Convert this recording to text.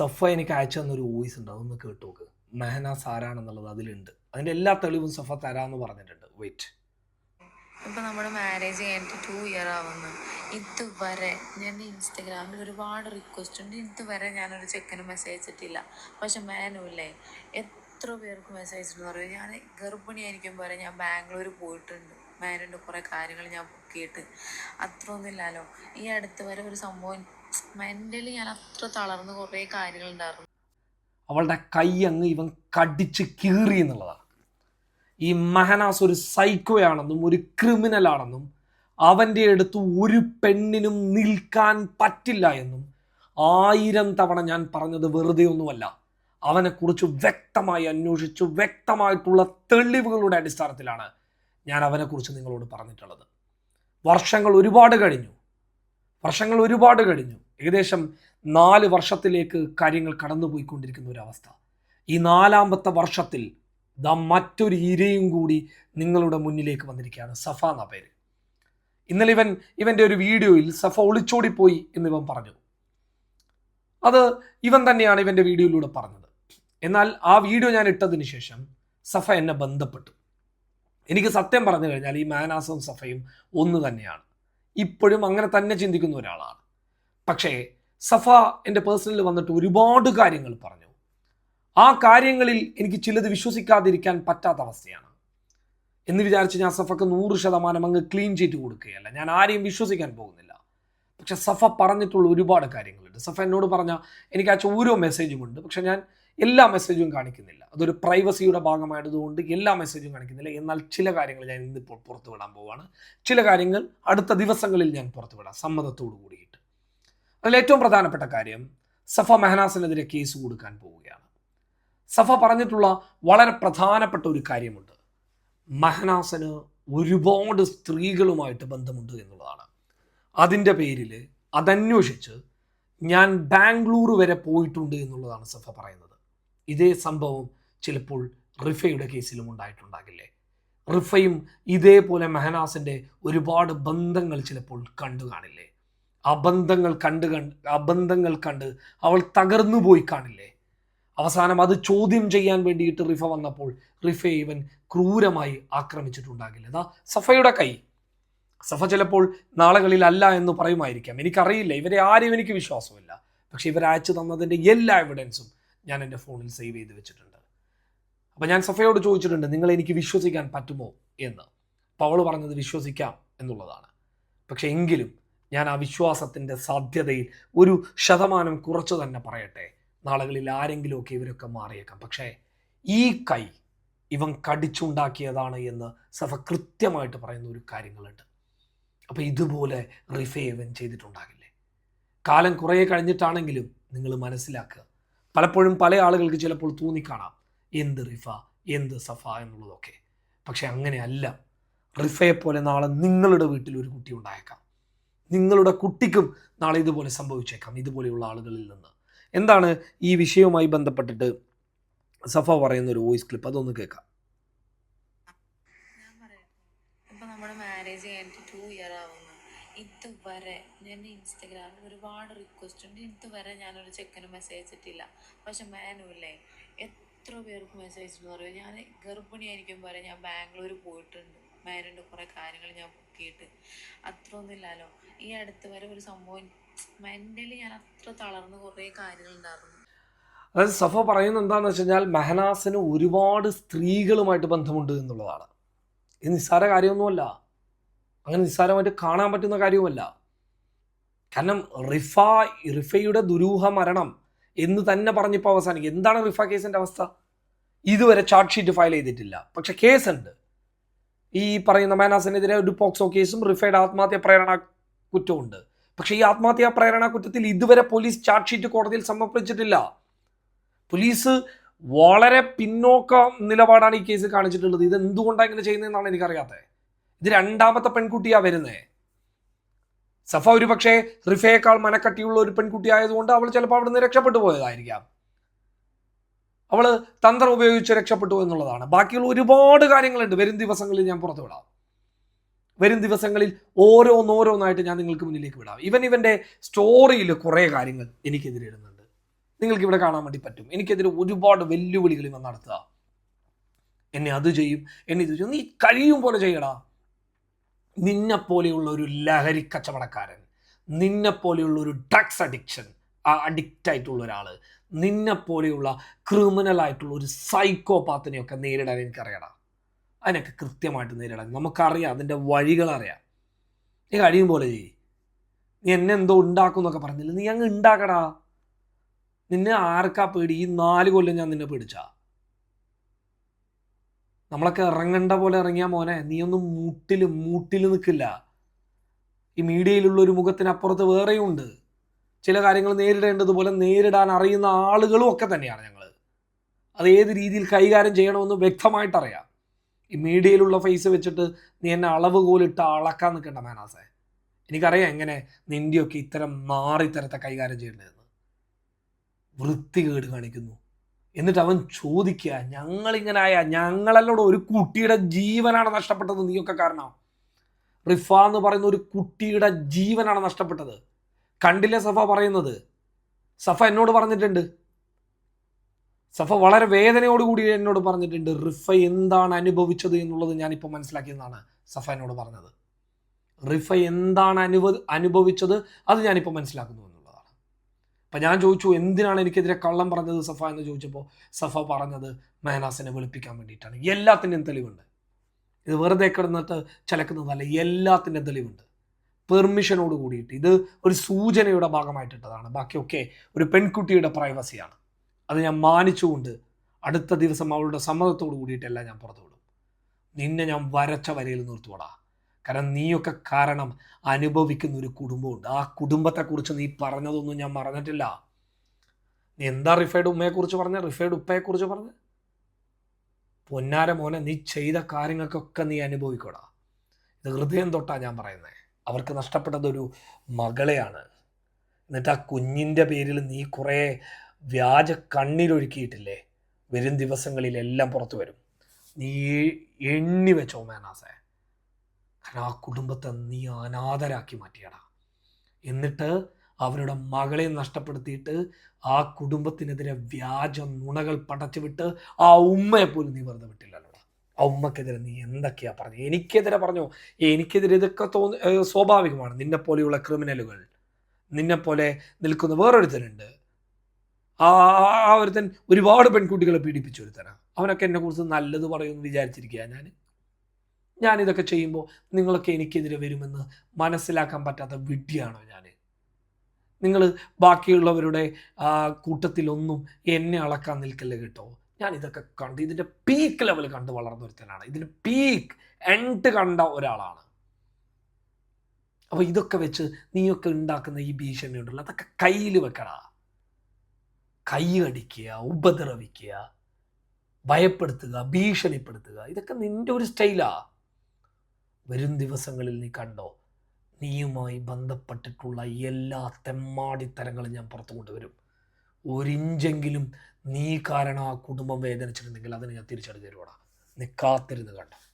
സഫ എനിക്ക് അയച്ചു തന്നൊരു വോയിസ് ഉണ്ട്. അതൊന്ന് കേട്ടു നോക്ക്. മെഹനാസ് ആരാണെന്നുള്ളത് അതിലുണ്ട്. അതിന്റെ എല്ലാ തെളിവും സഫ തരാന്ന് പറഞ്ഞിട്ടുണ്ട്. വെയിറ്റ് ഇപ്പൊ നമ്മുടെ മാരേജ് കഴിഞ്ഞിട്ട് ടു ഇയർ ആവുന്നു. ഇതുവരെ ഞാൻ ഇൻസ്റ്റഗ്രാമിൽ ഒരുപാട് റിക്വസ്റ്റ് ഉണ്ട്. ഇതുവരെ ഞാനൊരു ചെക്കന് മെസ്സേജ് അയച്ചിട്ടില്ല. പക്ഷെ മാനുമില്ലേ എത്ര പേർക്ക് മെസ്സേജ് അയച്ചിട്ട് പറയും ഞാൻ ഗർഭിണിയായിരിക്കും വരെ ഞാൻ ബാംഗ്ലൂർ പോയിട്ടുണ്ട്. മേനുണ്ട് കുറേ കാര്യങ്ങൾ ഞാൻ ബുക്ക് ചെയ്തിട്ട്. അത്രയൊന്നും ഒന്നുമില്ലല്ലോ ഈ അടുത്ത് വരെ ഒരു സംഭവം മെന്റലി ഞാൻ അത്ര തളർന്ന് കുറേ കാര്യങ്ങൾ ഉണ്ടായിരുന്നു അവളുടെ കൈ അങ്ങ് ഇവൻ കടിച്ച് കീറി എന്നുള്ളതാണ്. ഈ മഹനാസ് ഒരു സൈക്കോയാണെന്നും ഒരു ക്രിമിനൽ ആണെന്നും അവന്റെ അടുത്ത് ഒരു പെണ്ണിനും നിൽക്കാൻ പറ്റില്ല എന്നും ആയിരം തവണ ഞാൻ പറഞ്ഞത് വെറുതെ ഒന്നുമല്ല. അവനെക്കുറിച്ച് വ്യക്തമായി അന്വേഷിച്ചു വ്യക്തമായിട്ടുള്ള തെളിവുകളുടെ അടിസ്ഥാനത്തിലാണ് ഞാൻ അവനെക്കുറിച്ച് നിങ്ങളോട് പറഞ്ഞിട്ടുള്ളത്. വർഷങ്ങൾ ഒരുപാട് കഴിഞ്ഞു. വർഷങ്ങൾ ഒരുപാട് കഴിഞ്ഞു. ഏകദേശം നാല് വർഷത്തിലേക്ക് കാര്യങ്ങൾ കടന്നുപോയിക്കൊണ്ടിരിക്കുന്ന ഒരു അവസ്ഥ ഈ നാലാമത്തെ വർഷത്തിൽ ദാ മറ്റൊരു ഇരയും കൂടി നിങ്ങളുടെ മുന്നിലേക്ക് വന്നിരിക്കുകയാണ്. സഫ എന്ന പേര്. ഇന്നലെ ഇവൻ ഇവന്റെ ഒരു വീഡിയോയിൽ സഫ ഒളിച്ചോടിപ്പോയി എന്ന് ഇവൻ പറഞ്ഞു. അത് ഇവൻ തന്നെയാണ് ഇവന്റെ വീഡിയോയിലൂടെ പറഞ്ഞത്. എന്നാൽ ആ വീഡിയോ ഞാൻ ഇട്ടതിന് ശേഷം സഫ എന്നെ ബന്ധപ്പെട്ടു. എനിക്ക് സത്യം പറഞ്ഞു കഴിഞ്ഞാൽ ഈ മാനാസും സഫയും ഒന്ന് തന്നെയാണ്. ഇപ്പോഴും അങ്ങനെ തന്നെ ചിന്തിക്കുന്ന ഒരാളാണ്. പക്ഷേ സഫ എന്റെ പേഴ്സണലിൽ വന്നിട്ട് ഒരുപാട് കാര്യങ്ങൾ പറഞ്ഞു. ആ കാര്യങ്ങളിൽ എനിക്ക് ചിലത് വിശ്വസിക്കാതിരിക്കാൻ പറ്റാത്ത അവസ്ഥയാണ്. എന്ന് വിചാരിച്ച് ഞാൻ സഫക്ക് നൂറ് ശതമാനം അങ്ങ് ക്ലീൻ ചെയ്ത് കൊടുക്കുകയല്ല. ഞാൻ ആരെയും വിശ്വസിക്കാൻ പോകുന്നില്ല. പക്ഷെ സഫ പറഞ്ഞിട്ടുള്ള ഒരുപാട് കാര്യങ്ങളുണ്ട്. സഫ എന്നോട് പറഞ്ഞ എനിക്ക് അയച്ച ഓരോ മെസ്സേജും ഉണ്ട്. പക്ഷെ ഞാൻ എല്ലാ മെസ്സേജും കാണിക്കുന്നില്ല. അതൊരു പ്രൈവസിയുടെ ഭാഗമായതുകൊണ്ട് എല്ലാ മെസ്സേജും കാണിക്കുന്നില്ല. എന്നാൽ ചില കാര്യങ്ങൾ ഞാൻ ഇന്നിപ്പോൾ പുറത്തു വിടാൻ പോവുകയാണ് ചില കാര്യങ്ങൾ അടുത്ത ദിവസങ്ങളിൽ ഞാൻ പുറത്തു വിടാം സമ്മതത്തോടു കൂടിയിട്ട്. അതിൽ ഏറ്റവും പ്രധാനപ്പെട്ട കാര്യം സഫ മെഹനാസിനെതിരെ കേസ് കൊടുക്കാൻ പോവുകയാണ്. സഫ പറഞ്ഞിട്ടുള്ള വളരെ പ്രധാനപ്പെട്ട ഒരു കാര്യമുണ്ട്. മെഹനാസിന് ഒരുപാട് സ്ത്രീകളുമായിട്ട് ബന്ധമുണ്ട് എന്നുള്ളതാണ്. അതിന്റെ പേരിൽ അതന്വേഷിച്ച് ഞാൻ ബാംഗ്ലൂർ വരെ പോയിട്ടുണ്ട് എന്നുള്ളതാണ് സഫ പറയുന്നത്. ഇതേ സംഭവം ചിലപ്പോൾ റിഫയുടെ കേസിലും ഉണ്ടായിട്ടുണ്ടാകില്ലേ? റിഫയും ഇതേപോലെ മെഹനാസിന്റെ ഒരുപാട് ബന്ധങ്ങൾ ചിലപ്പോൾ കണ്ടു കാണില്ലേ? ആ ബന്ധങ്ങൾ കണ്ട് കണ്ട് ആ ബന്ധങ്ങൾ കണ്ട് അവൾ തകർന്നു പോയി കാണില്ലേ? അവസാനം അത് ചോദ്യം ചെയ്യാൻ വേണ്ടിയിട്ട് റിഫ വന്നപ്പോൾ റിഫ ഇവൻ ക്രൂരമായി ആക്രമിച്ചിട്ടുണ്ടാകില്ല. അതാ സഫയുടെ കൈ. സഫ ചിലപ്പോൾ നാളുകളിൽ അല്ല എന്ന് പറയുമായിരിക്കാം. എനിക്കറിയില്ല. ഇവരെ ആരെയും എനിക്ക് വിശ്വാസമില്ല. പക്ഷെ ഇവർ അയച്ചു തന്നതിന്റെ എല്ലാ എവിഡൻസും ഞാൻ എന്റെ ഫോണിൽ സേവ് ചെയ്ത് വെച്ചിട്ടുണ്ട്. അപ്പോൾ ഞാൻ സഫയോട് ചോദിച്ചിട്ടുണ്ട് നിങ്ങൾ എനിക്ക് വിശ്വസിക്കാൻ പറ്റുമോ? എന്ന്. പവൾ പറഞ്ഞത് വിശ്വസിക്കാം എന്നുള്ളതാണ്. പക്ഷേ എങ്കിലും ഞാൻ ആ വിശ്വാസത്തിന്റെ സാധ്യതയിൽ ഒരു ശതമാനം കുറച്ചു തന്നെ പറയട്ടെ. നാളുകളിൽ ആരെങ്കിലുമൊക്കെ ഇവരൊക്കെ മാറിയേക്കാം. പക്ഷേ ഈ കൈ ഇവൻ കടിച്ചുണ്ടാക്കിയതാണ് എന്ന് സഫ കൃത്യമായിട്ട് പറയുന്ന ഒരു കാര്യങ്ങളുണ്ട്. അപ്പോൾ ഇതുപോലെ റിഫേ ഇവൻ ചെയ്തിട്ടുണ്ടാകില്ലേ? കാലം കുറേ കഴിഞ്ഞിട്ടാണെങ്കിലും നിങ്ങൾ മനസ്സിലാക്കുക പലപ്പോഴും പല ആളുകൾക്ക് ചിലപ്പോൾ തോന്നിക്കാണാം. എന്ത് റിഫ എന്ത് സഫ എന്നുള്ളതൊക്കെ. പക്ഷെ അങ്ങനെയല്ല. റിഫയെ പോലെ നാളെ നിങ്ങളുടെ വീട്ടിൽ ഒരു കുട്ടി ഉണ്ടായേക്കാം. നിങ്ങളുടെ കുട്ടിക്കും നാളെ ഇതുപോലെ സംഭവിച്ചേക്കാം ഇതുപോലെയുള്ള ആളുകളിൽ നിന്ന്. എന്താണ് ഈ വിഷയവുമായി ബന്ധപ്പെട്ടിട്ട് സഫ പറയുന്ന ഒരു വോയിസ് ക്ലിപ്പ്? അതൊന്ന് കേൾക്കാം. ഇതുവരെ ഞാൻ ഇൻസ്റ്റഗ്രാമിൽ ഒരുപാട് റിക്വസ്റ്റ് ഉണ്ട്. ഇതുവരെ ഞാനൊരു ചെക്കന് മെസ്സേജ് അയച്ചിട്ടില്ല പക്ഷെ മാനുമില്ലേ എത്ര പേർക്ക് മെസ്സേജ് എന്ന് പറയും ഞാൻ ഗർഭിണിയായിരിക്കും വരെ ഞാൻ ബാംഗ്ലൂർ പോയിട്ടുണ്ട്. മാനുണ്ട് കുറേ കാര്യങ്ങൾ ഞാൻ ബുക്ക് ചെയ്തിട്ട്. അത്ര ഒന്നുമില്ലല്ലോ ഈ അടുത്ത് വരെ ഒരു സംഭവം മെന്റലി ഞാൻ അത്ര തളർന്ന് കുറേ കാര്യങ്ങൾ ഉണ്ടായിരുന്നു. അതായത് സഫ പറയുന്നത് എന്താണെന്ന് വെച്ച് കഴിഞ്ഞാൽ മെഹനാസിന് ഒരുപാട് സ്ത്രീകളുമായിട്ട് ബന്ധമുണ്ട് എന്നുള്ളതാണ്. ഇത് നിസ്സാര കാര്യമൊന്നുമല്ല. അങ്ങനെ നിസ്സാരമായിട്ട് കാണാൻ പറ്റുന്ന കാര്യവുമല്ല. കാരണം റിഫ റിഫയുടെ ദുരൂഹ മരണം എന്ന് തന്നെ പറഞ്ഞിപ്പോൾ അവസാനിക്കും. എന്താണ് റിഫ കേസിന്റെ അവസ്ഥ? ഇതുവരെ ചാർജ് ഷീറ്റ് ഫയൽ ചെയ്തിട്ടില്ല. പക്ഷെ കേസുണ്ട്. ഈ പറയുന്ന മാനാസിനെതിരെ ഒരു പോക്സോ കേസും റിഫയുടെ ആത്മഹത്യ പ്രേരണ കുറ്റമുണ്ട് പക്ഷേ ഈ ആത്മഹത്യാ പ്രേരണ കുറ്റത്തിൽ ഇതുവരെ പോലീസ് ചാർജ് ഷീറ്റ് കോടതിയിൽ സമർപ്പിച്ചിട്ടില്ല. പോലീസ് വളരെ പിന്നോക്ക നിലപാടാണ് ഈ കേസ് കാണിച്ചിട്ടുള്ളത്. ഇത് എന്തുകൊണ്ടാണ് ഇങ്ങനെ ചെയ്യുന്നതെന്നാണ് എനിക്കറിയാത്തത് ഇത് രണ്ടാമത്തെ പെൺകുട്ടിയാണ് വരുന്നേ. സഫ ഒരു പക്ഷേ റിഫയേക്കാൾ മനക്കട്ടിയുള്ള ഒരു പെൺകുട്ടി ആയതുകൊണ്ട് അവൾ ചിലപ്പോൾ അവിടെ നിന്ന് രക്ഷപ്പെട്ടു പോയതായിരിക്കാം. അവൾ തന്ത്രം ഉപയോഗിച്ച് രക്ഷപ്പെട്ടു എന്നുള്ളതാണ്. ബാക്കിയുള്ള ഒരുപാട് കാര്യങ്ങളുണ്ട്. വരും ദിവസങ്ങളിൽ ഞാൻ പുറത്തു വിടാം. വരും ദിവസങ്ങളിൽ ഓരോന്നോരോന്നായിട്ട് ഞാൻ നിങ്ങൾക്ക് മുന്നിലേക്ക് വിടാം. ഇവൻ ഇവന്റെ സ്റ്റോറിയിൽ കുറേ കാര്യങ്ങൾ എനിക്കെതിരെ ഇടുന്നുണ്ട്. നിങ്ങൾക്ക് ഇവിടെ കാണാൻ വേണ്ടി പറ്റും. എനിക്കെതിരെ ഒരുപാട് വെല്ലുവിളികൾ ഇവൻ നടത്തുക. എന്നെ അത് ചെയ്യും. എന്നെ ഇത് ചെയ്യും. നീ കഴിയും പോലെ ചെയ്യടാ. നിന്നെ പോലെയുള്ള ഒരു ലഹരി കച്ചവടക്കാരൻ നിന്നെ പോലെയുള്ള ഒരു ഡ്രഗ്സ് അഡിക്ഷൻ അഡിക്റ്റ് ആയിട്ടുള്ള ഒരാൾ നിന്നെ പോലെയുള്ള ക്രിമിനൽ ആയിട്ടുള്ള ഒരു സൈക്കോപാത്തിനെയൊക്കെ നേരിടാൻ എനിക്കറിയടാ. അതിനൊക്കെ കൃത്യമായിട്ട് നേരിടാൻ നമുക്കറിയാം അതിന്റെ വഴികളറിയാം. നീ കഴിയും പോലെ ചെയ്യ്. നീ എന്നെ എന്തോ ഉണ്ടാക്കും എന്നൊക്കെ പറഞ്ഞില്ല? നീ അങ്ങ് ഉണ്ടാക്കടാ. നിന്നെ ആർക്കാ പേടി? ഈ നാല് കൊല്ലം ഞാൻ നിന്നെ പേടിച്ചാ. നമ്മളൊക്കെ ഇറങ്ങണ്ട പോലെ ഇറങ്ങിയ മോനെ നീയൊന്നും മൂട്ടിൽ മൂട്ടിൽ നിൽക്കില്ല ഈ മീഡിയയിലുള്ള ഒരു മുഖത്തിനപ്പുറത്ത് വേറെയും ഉണ്ട്. ചില കാര്യങ്ങൾ നേരിടേണ്ടതുപോലെ നേരിടാൻ അറിയുന്ന ആളുകളും ഒക്കെ തന്നെയാണ് ഞങ്ങൾ അത് ഏത് രീതിയിൽ കൈകാര്യം ചെയ്യണമെന്ന് വ്യക്തമായിട്ടറിയാം. ഈ മീഡിയയിലുള്ള ഫേസ് വെച്ചിട്ട് നീ എന്നെ അളവ് കോലിട്ട് അളക്കാൻ നിൽക്കേണ്ട മേനാസേ. എനിക്കറിയാം എങ്ങനെ നിന്റെയൊക്കെ ഇത്തരം മാറിത്തരത്തെ കൈകാര്യം ചെയ്യേണ്ടതെന്ന്. വൃത്തികേട് കാണിക്കുന്നു. എന്നിട്ട് അവൻ ചോദിക്കുക ഞങ്ങളിങ്ങനായ ഞങ്ങളല്ലോട് ഒരു കുട്ടിയുടെ ജീവനാണ് നഷ്ടപ്പെട്ടത് നീയൊക്കെ കാരണം റിഫ എന്ന് പറയുന്ന ഒരു കുട്ടിയുടെ ജീവനാണ് നഷ്ടപ്പെട്ടത്. കണ്ടില്ലേ സഫ പറയുന്നത്? സഫ എന്നോട് പറഞ്ഞിട്ടുണ്ട്. സഫ വളരെ വേദനയോടുകൂടി എന്നോട് പറഞ്ഞിട്ടുണ്ട് റിഫ എന്താണ് അനുഭവിച്ചത് എന്നുള്ളത് ഞാനിപ്പോൾ മനസ്സിലാക്കിയെന്നാണ് സഫ എന്നോട് പറഞ്ഞത്. റിഫ എന്താണ് അനുഭ അനുഭവിച്ചത് അത് ഞാനിപ്പോൾ മനസ്സിലാക്കുന്നു അപ്പം ഞാൻ ചോദിച്ചു എന്തിനാണ് എനിക്കെതിരെ കള്ളം പറഞ്ഞത് സഫ എന്ന് ചോദിച്ചപ്പോൾ സഫ പറഞ്ഞത് മേനാസിനെ വെളുപ്പിക്കാൻ വേണ്ടിയിട്ടാണ്. എല്ലാത്തിന്റെയും തെളിവുണ്ട്. ഇത് വെറുതെ കിടന്നിട്ട് ചലക്കുന്നതല്ല എല്ലാത്തിന്റെയും തെളിവുണ്ട്. പെർമിഷനോട് കൂടിയിട്ട്. ഇത് ഒരു സൂചനയുടെ ഭാഗമായിട്ടിട്ടതാണ് ബാക്കിയൊക്കെ ഒരു പെൺകുട്ടിയുടെ പ്രൈവസിയാണ്. അത് ഞാൻ മാനിച്ചുകൊണ്ട് അടുത്ത ദിവസം അവളുടെ സമ്മതത്തോട് കൂടിയിട്ടല്ല ഞാൻ പുറത്തു വിടും നിന്നെ ഞാൻ വരച്ച വരയിൽ നിർത്തുവടാ. കാരണം നീയൊക്കെ കാരണം അനുഭവിക്കുന്ന ഒരു കുടുംബമുണ്ട്. ആ കുടുംബത്തെക്കുറിച്ച് നീ പറഞ്ഞതൊന്നും ഞാൻ മറന്നിട്ടില്ല. നീ എന്താ റിഫൈഡ് ഉമ്മയെക്കുറിച്ച് പറഞ്ഞ? റിഫൈഡ് ഉപ്പയെക്കുറിച്ച് പറഞ്ഞ? പൊന്നാര മോനെ നീ ചെയ്ത കാര്യങ്ങൾക്കൊക്കെ നീ അനുഭവിക്കടാ. ഇത് ഹൃദയം തൊട്ടാ ഞാൻ പറയുന്നത് അവർക്ക് നഷ്ടപ്പെട്ടതൊരു മകളെയാണ്. എന്നിട്ട് ആ കുഞ്ഞിന്റെ പേരിൽ നീ കുറേ വ്യാജ കണ്ണീരൊഴുക്കിയിട്ടില്ലേ വരും ദിവസങ്ങളിലെല്ലാം പുറത്തു വരും. നീ എണ്ണി വെച്ചോ മേനാസെ ആ കുടുംബത്തെ നീ അനാഥരാക്കി മാറ്റിയടാ. എന്നിട്ട് അവരുടെ മകളെ നഷ്ടപ്പെടുത്തിയിട്ട് ആ കുടുംബത്തിനെതിരെ വ്യാജ നുണകൾ പടച്ചുവിട്ട് ആ ഉമ്മയെ പോലും നീ വെറുതെ വിട്ടില്ലല്ലോ ആ ഉമ്മക്കെതിരെ നീ എന്തൊക്കെയാ പറഞ്ഞു? എനിക്കെതിരെ പറഞ്ഞോ? എനിക്കെതിരെ ഇതൊക്കെ തോന്നി സ്വാഭാവികമാണ്. നിന്നെ പോലെയുള്ള ക്രിമിനലുകൾ നിന്നെ പോലെ നിൽക്കുന്ന വേറൊരുത്തനുണ്ട് ആ ആ- ആ ഒരുത്തൻ ഒരുപാട് പെൺകുട്ടികളെ പീഡിപ്പിച്ച ഒരുത്തനാണ് അവനൊക്കെ എന്നെ കുറിച്ച് നല്ലത് പറയുമെന്ന് വിചാരിച്ചിരിക്കുക ഞാൻ ഞാൻ ഇതൊക്കെ ചെയ്യുമ്പോൾ നിങ്ങളൊക്കെ എനിക്കെതിരെ വരുമെന്ന് മനസ്സിലാക്കാൻ പറ്റാത്ത വിഡ്ഢിയാണോ ഞാൻ നിങ്ങൾ ബാക്കിയുള്ളവരുടെ കൂട്ടത്തിലൊന്നും എന്നെ അളക്കാൻ നിൽക്കല്ലേ കേട്ടോ? ഞാൻ ഇതൊക്കെ കണ്ട് ഇതിന്റെ പീക്ക് ലെവൽ കണ്ട് വളർന്ന ഒരുത്തനാണ്. ഇതിന്റെ പീക്ക് എൻഡ് കണ്ട ഒരാളാണ്. അപ്പോൾ ഇതൊക്കെ വെച്ച് നീയൊക്കെ ഉണ്ടാക്കുന്ന ഈ ഭീഷണി ഉണ്ടല്ലോ അതൊക്കെ കയ്യിൽ വെക്കടാ. കൈ അടിക്കുക ഉപദ്രവിക്കുക ഭയപ്പെടുത്തുക ഭീഷണിപ്പെടുത്തുക ഇതൊക്കെ നിന്റെ ഒരു സ്റ്റൈലാ വരും ദിവസങ്ങളിൽ നീ കണ്ടോ? നീയുമായി ബന്ധപ്പെട്ടിട്ടുള്ള എല്ലാ തെമ്മാടിത്തരങ്ങളും ഞാൻ പുറത്തു കൊണ്ടുവരും. ഒരിഞ്ചെങ്കിലും നീ കാരണം ആ കുടുംബം വേദനിച്ചിട്ടുണ്ടെങ്കിൽ അതിന് ഞാൻ തിരിച്ചടി തരുവാടാ. നീ കാത്തിരുന്ന് കണ്ടോ?